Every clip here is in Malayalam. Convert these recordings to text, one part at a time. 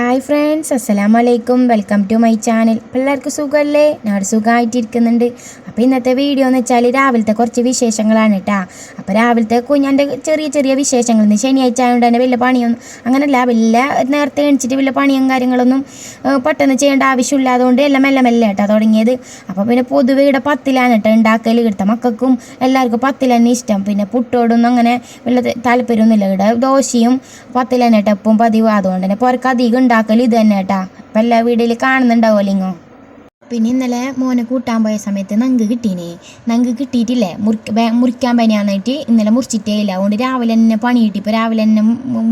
ഹായ് ഫ്രണ്ട്സ് അസ്സലാമു വലൈക്കും വെൽക്കം ടു മൈ ചാനൽ പിള്ളേർക്ക് സുഖമല്ലേ ഞാൻ സുഖമായിട്ടിരിക്കുന്നുണ്ട്. അപ്പോൾ ഇന്നത്തെ വീഡിയോ എന്ന് വെച്ചാൽ രാവിലത്തെ കുറച്ച് വിശേഷങ്ങളാണ് കേട്ടോ അപ്പോൾ രാവിലത്തെ കുഞ്ഞാന്റെ ചെറിയ ചെറിയ വിശേഷങ്ങൾ. ഇന്ന് ശനിയാഴ്ച ആയതുകൊണ്ട് തന്നെ വലിയ പണിയൊന്നും അങ്ങനെയല്ല വലിയ നേരത്തെ എണിച്ചിട്ട് വലിയ പണിയും കാര്യങ്ങളൊന്നും പെട്ടെന്ന് ചെയ്യേണ്ട ആവശ്യമില്ലാതുകൊണ്ട് എല്ലാം മെല്ലെ മെല്ലെ കേട്ടോ തുടങ്ങിയത്. അപ്പോൾ പിന്നെ പൊതുവെ ഇവിടെ പത്തിലാണ് കേട്ടോ ഉണ്ടാക്കൽ ഇവിടുത്തെ മക്കൾക്കും എല്ലാവർക്കും പത്തിൽ തന്നെ ഇഷ്ടം. പിന്നെ പുട്ടോടൊന്നും അങ്ങനെ വലിയ താല്പര്യമൊന്നുമില്ല ഇവിടെ ദോശയും പത്തിൽ തന്നെ കേട്ടോ എപ്പം പതിവ്. അതുകൊണ്ട് തന്നെ പുറക്ക് അധികം ഉണ്ടാക്കൽ ഇത് തന്നെ കേട്ടാ അപ്പം എല്ലാ വീട്ടിൽ കാണുന്നുണ്ടാവുമല്ലോ പിന്നെ ഇന്നലെ മോനെ കൂട്ടാൻ പോയ സമയത്ത് നങ്ക് കിട്ടീനെ. നങ്ക് കിട്ടിയിട്ടില്ലേ മുറിക്ക മുറിക്കാൻ പനിയാന്നിട്ട് ഇന്നലെ മുറിച്ചിട്ടേ ഇല്ല. അതുകൊണ്ട് രാവിലെ തന്നെ പണി കിട്ടി. ഇപ്പോൾ രാവിലെ തന്നെ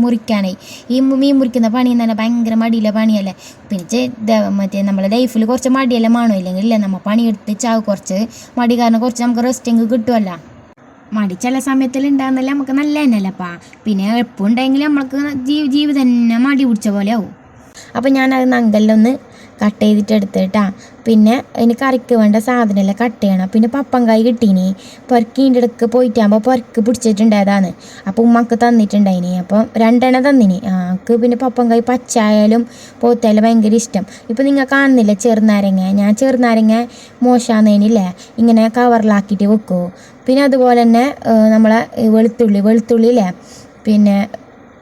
മുറിക്കാനായി. ഈ മീൻ മുറിക്കുന്ന പണി എന്ന് പറഞ്ഞാൽ ഭയങ്കര മടിയിലെ പണിയല്ലേ? പിന്നെ മറ്റേ നമ്മളെ ലൈഫിൽ കുറച്ച് മടിയെല്ലാം മാണോ? ഇല്ലെങ്കിൽ ഇല്ലേ നമ്മൾ പണിയെടുത്ത് ചാവ് കുറച്ച് മടി കാരണം കുറച്ച് നമുക്ക് റെസ്റ്റിങ് കിട്ടുമല്ലോ മടി ചില സമയത്തിൽ ഉണ്ടാകുന്നല്ലേ നമുക്ക് നല്ല തന്നെയല്ലപ്പാ പിന്നെ എപ്പോൾ ഉണ്ടെങ്കിൽ നമ്മൾക്ക് ജീവിതം തന്നെ മടി പിടിച്ച പോലെ ആവും. അപ്പോൾ ഞാൻ അത് നങ്കലിലൊന്ന് കട്ട് ചെയ്തിട്ട് എടുത്തിട്ടാ. പിന്നെ അതിന് കറിക്ക് വേണ്ട സാധനമെല്ലാം കട്ട് ചെയ്യണം. പിന്നെ പപ്പങ്കായ് കിട്ടീനി. പൊരക്കീന്റെ ഇടയ്ക്ക് പോയിട്ടാകുമ്പോൾ പൊരക്ക് പിടിച്ചിട്ടുണ്ടായതാണ് അപ്പോൾ ഉമ്മക്ക് തന്നിട്ടുണ്ടായിനി. അപ്പോൾ രണ്ടെണ്ണം തന്നിനി. ആക്ക് പിന്നെ പപ്പങ്കായ് പച്ചായാലും പോത്തായാലും ഭയങ്കര ഇഷ്ടം. ഇപ്പോൾ നിങ്ങൾ കാണുന്നില്ല ചെറുനാരങ്ങ? ഞാൻ ചെറുനാരങ്ങ മോശാന്നതിനില്ലേ ഇങ്ങനെ കവറിലാക്കിയിട്ട് വെക്കുമോ പിന്നെ അതുപോലെ തന്നെ നമ്മളെ വെളുത്തുള്ളി വെളുത്തുള്ളി ഇല്ലേ പിന്നെ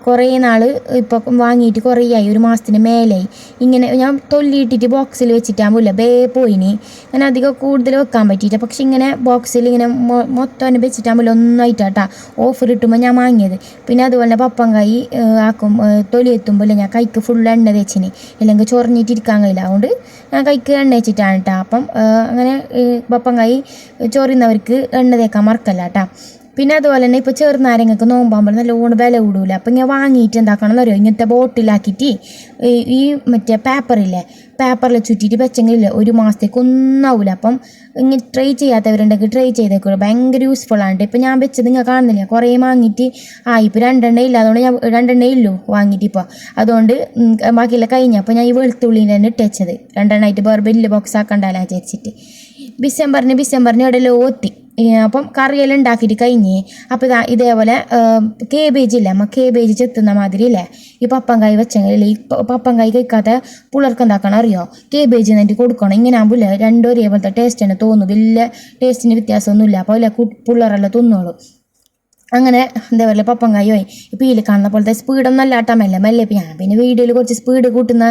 കുറേ നാൾ ഇപ്പോൾ വാങ്ങിയിട്ട് കുറേ ആയി ഒരു മാസത്തിന് മേലെയായി ഇങ്ങനെ ഞാൻ തൊല്ലിയിട്ടിട്ട് ബോക്സിൽ വെച്ചിട്ടാകുമ്പോൾ ബേ പോയിനി. അങ്ങനെ അധികം കൂടുതൽ വെക്കാൻ പറ്റിയിട്ട് പക്ഷെ ഇങ്ങനെ ബോക്സിൽ ഇങ്ങനെ മൊത്തം മൊത്തം വെച്ചിട്ടാകുമ്പോൾ ഒന്നായിട്ടാട്ടാ ഓഫർ കിട്ടുമ്പോൾ ഞാൻ വാങ്ങിയത്. പിന്നെ അതുപോലെ തന്നെ പപ്പങ്കായി ആക്കും തൊലി എത്തുമ്പോൾ ഞാൻ കൈക്ക് ഫുൾ എണ്ണ തേച്ചിന്. ഇല്ലെങ്കിൽ ചൊറിഞ്ഞിട്ട് ഇരിക്കാൻ കഴിയില്ല. അതുകൊണ്ട് ഞാൻ കൈക്ക് എണ്ണ വെച്ചിട്ടാണ് കേട്ടോ അപ്പം അങ്ങനെ പപ്പങ്കായി ചൊറിയുന്നവർക്ക് എണ്ണ തേക്കാൻ മറക്കല്ല കേട്ടോ പിന്നെ അതുപോലെ തന്നെ ഇപ്പോൾ ചെറുനാരങ്ങക്ക് നോമ്പാകുമ്പോൾ നല്ലോണം വില കൂടൂല. അപ്പോൾ ഇങ്ങനെ വാങ്ങിയിട്ട് എന്താക്കണം എന്നറിയോ ഇങ്ങനത്തെ ബോട്ടിലാക്കിയിട്ട് ഈ മറ്റേ പേപ്പറില്ലേ പേപ്പറിൽ ചുറ്റിയിട്ട് വെച്ചെങ്കിലില്ല ഒരു മാസത്തേക്ക് ഒന്നാവില്ല അപ്പം ഇങ്ങനെ ട്രൈ ചെയ്യാത്തവരുണ്ടെങ്കിൽ ട്രൈ ചെയ്തേക്കുള്ളൂ ഭയങ്കര യൂസ്ഫുൾ ആണ് ഇപ്പം ഞാൻ വെച്ചത് നിങ്ങൾ കാണുന്നില്ല? കുറേ വാങ്ങിയിട്ട് ആ ഇപ്പോൾ രണ്ടെണ്ണ ഇല്ല. അതുകൊണ്ട് ഞാൻ രണ്ടെണ്ണേ ഇല്ലു വാങ്ങിയിട്ട് ഇപ്പോൾ അതുകൊണ്ട് കഴിഞ്ഞ. അപ്പോൾ ഞാൻ ഈ വെളുത്തുള്ളിന്റെ തന്നെ ഇട്ട് വെച്ചത് രണ്ടെണ്ണമായിട്ട് വേറെ വലിയ ബോക്സ് ആക്കണ്ടല്ലോ വിചാരിച്ചിട്ട്. ഡിസംബറിന് ഡിസംബറിന് ഇടയിൽ ഓത്തി. അപ്പം കറിയെല്ലാം ഉണ്ടാക്കിയിട്ട് കഴിഞ്ഞ് അപ്പോൾ ഇതാ ഇതേപോലെ കേബേജ് ഇല്ല? അമ്മ കേബേജ് ചെത്തുന്ന മാതിരി ഇല്ലേ? ഈ പപ്പങ്കായ് വെച്ചെങ്കിൽ ഈ പപ്പങ്കായ് കഴിക്കാത്ത പിള്ളേർക്ക് എന്താക്കണം അറിയോ? കേബേജ് എന്നിട്ട് കൊടുക്കണം. ഇങ്ങനെ ആകുമ്പോൾ ഇല്ല? രണ്ടും ഒരേപോലത്തെ ടേസ്റ്റ് തന്നെ തോന്നും വലിയ ടേസ്റ്റിന് വ്യത്യാസമൊന്നുമില്ല. അപ്പോൾ അല്ലെ പിള്ളേരെല്ലാം തിന്നോളൂ. അങ്ങനെ എന്താ പറയുക പപ്പങ്കായോയി ഇപ്പോൾ ഇതിൽ കാണുന്ന പോലത്തെ സ്പീഡൊന്നും അല്ലാട്ടാ മെല്ലെ മെല്ലെ ഇപ്പം ഞാൻ പിന്നെ വീഡിയോയിൽ കുറച്ച് സ്പീഡ് കൂട്ടുന്ന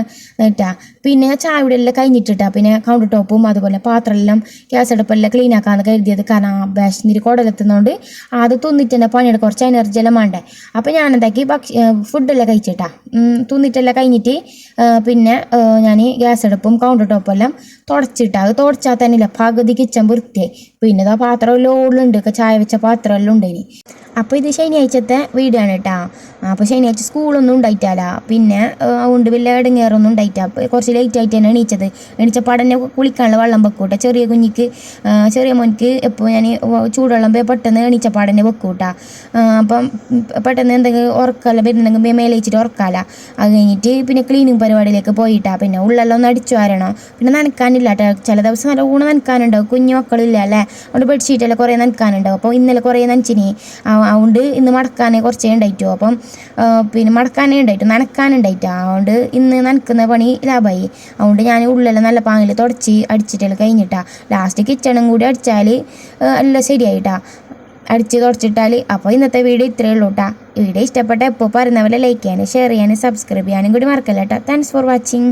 ഇട്ടാ. പിന്നെ ചായ ഇവിടെ എല്ലാം കഴിഞ്ഞിട്ടിട്ടാ. പിന്നെ കൗണ്ടർ ടോപ്പും അതുപോലെ പാത്രമെല്ലാം ഗ്യാസ് അടുപ്പെല്ലാം ക്ലീൻ ആക്കാന്ന് കരുതിയത്. കാരണം ആ ബാഷിനിരി കുടലെത്തുന്നതുകൊണ്ട് അത് തിന്നിട്ട് തന്നെ പണിയുടെ കുറച്ച് എനർജി എല്ലാം വേണ്ടേ. അപ്പോൾ ഞാൻ എന്താക്കി ഭക്ഷ ഫുഡെല്ലാം കഴിച്ചിട്ടാ. തിന്നിട്ടെല്ലാം കഴിഞ്ഞിട്ട് പിന്നെ ഞാൻ ഗ്യാസ് അടുപ്പും കൗണ്ടർ ടോപ്പും എല്ലാം തുടച്ചിട്ടാ. അത് തുടച്ചാൽ തന്നെ ഇല്ല പകുതി കിച്ചൻ വൃത്തിയായി പിന്നെ ഇതാ പാത്രം എല്ലാം ഒക്കെ ചായ വെച്ച പാത്രം എല്ലാം ഉണ്ട് ഇനി അപ്പോൾ ഇത് ശനിയാഴ്ചത്തെ ആണ് കേട്ടോ. അപ്പോൾ ശനിയാഴ്ച സ്കൂളൊന്നും ഉണ്ടായിട്ടല്ല പിന്നെ അതുകൊണ്ട് വലിയ ഇടങ്ങേറൊന്നും ഉണ്ടായിട്ടാ. കുറച്ച് ലേറ്റ് ആയിട്ട് തന്നെ എണീച്ചത്. എണീച്ചപ്പാട് തന്നെ കുളിക്കാനുള്ള വെള്ളം വെക്കൂട്ടെ ചെറിയ കുഞ്ഞിക്ക് ചെറിയ മോനിക്ക് എപ്പോൾ ഞാൻ ചൂടുവെള്ളം പോയി പെട്ടെന്ന് എണീച്ചപ്പാട് തന്നെ വെക്കൂട്ടാ അപ്പം പെട്ടെന്ന് എന്തെങ്കിലും ഉറക്കല്ല വരുന്നുണ്ടെങ്കിൽ മേലെ വെച്ചിട്ട് ഉറക്കാല. അത് കഴിഞ്ഞിട്ട് പിന്നെ ക്ലീനിങ് പരിപാടിയിലേക്ക് പോയിട്ടാ. പിന്നെ ഉള്ളെല്ലാം ഒന്ന് അടിച്ചു വരണം. പിന്നെ നനക്കാനില്ല കേട്ടോ. ചില ദിവസം നല്ല ഊണ് നനക്കാനുണ്ടാവും. കുഞ്ഞു മക്കളില്ല അല്ലേ? അതുകൊണ്ട് ബെഡ്ഷീറ്റെല്ലാം കുറേ നനക്കാനുണ്ടാവും. അപ്പോൾ ഇന്നലെ കുറേ നനച്ചിനി. അതുകൊണ്ട് ഇന്ന് മടക്കാനേ കുറച്ചേ ഉണ്ടായിട്ടു അപ്പം പിന്നെ മടക്കാനേ ഉണ്ടായിട്ടു. നനക്കാനുണ്ടായിട്ട് അതുകൊണ്ട് ഇന്ന് നനക്കുന്ന പണി ലാഭമായി അതുകൊണ്ട് ഞാൻ ഉള്ളെല്ലാം നല്ല പാങ്ങിൽ തുടച്ച് അടിച്ചിട്ടെല്ലാം കഴിഞ്ഞിട്ടാ. ലാസ്റ്റ് കിച്ചണും കൂടി അടിച്ചാൽ എല്ലാം ശരിയായിട്ടാ. അടിച്ച് തുടച്ചിട്ടാൽ അപ്പോൾ ഇന്നത്തെ വീഡിയോ ഇത്രയേ ഉള്ളൂ കേട്ടോ വീഡിയോ ഇഷ്ടപ്പെട്ട എപ്പോൾ പറയുന്ന പോലെ ലൈക്ക് ചെയ്യാനും ഷെയർ ചെയ്യാനും സബ്സ്ക്രൈബ് ചെയ്യാനും കൂടി മറക്കല്ല കേട്ടോ താങ്ക്സ് ഫോർ വാച്ചിങ്